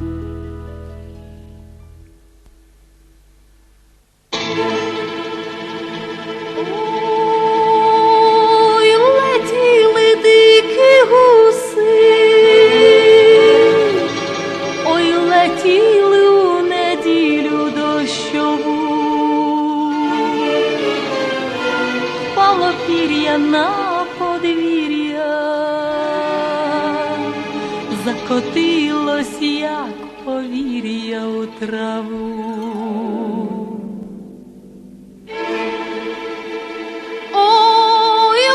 Ой, на подвір'я, закотилось, як повір'я у траву. Ой,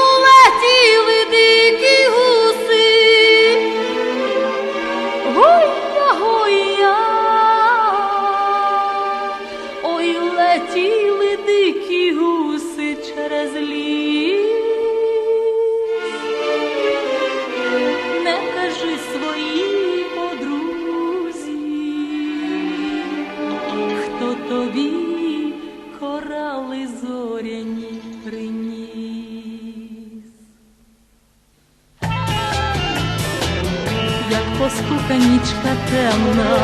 Як постуканічка темна,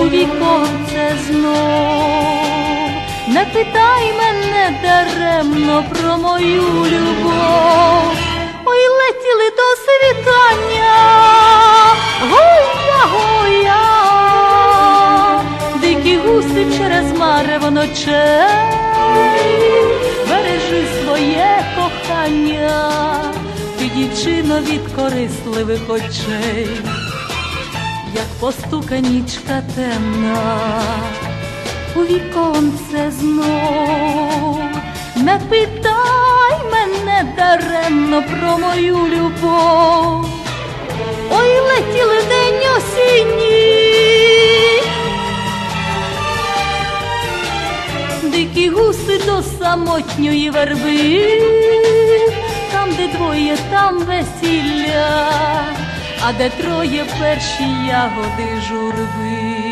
у віконце знов, не питай мене даремно про мою любов. Ой, летіли до світання, гуя, гуя, дикі гуси через марево ночей, бережи своє кохання, дівчино від корисливих очей, як постуканічка темна, у віконце знов, не питай мене даремно про мою любов. Ой, летіли день осінній, дикі гуси до самотньої верби, там, де двоє, там весілля, а де троє перші ягоди журби.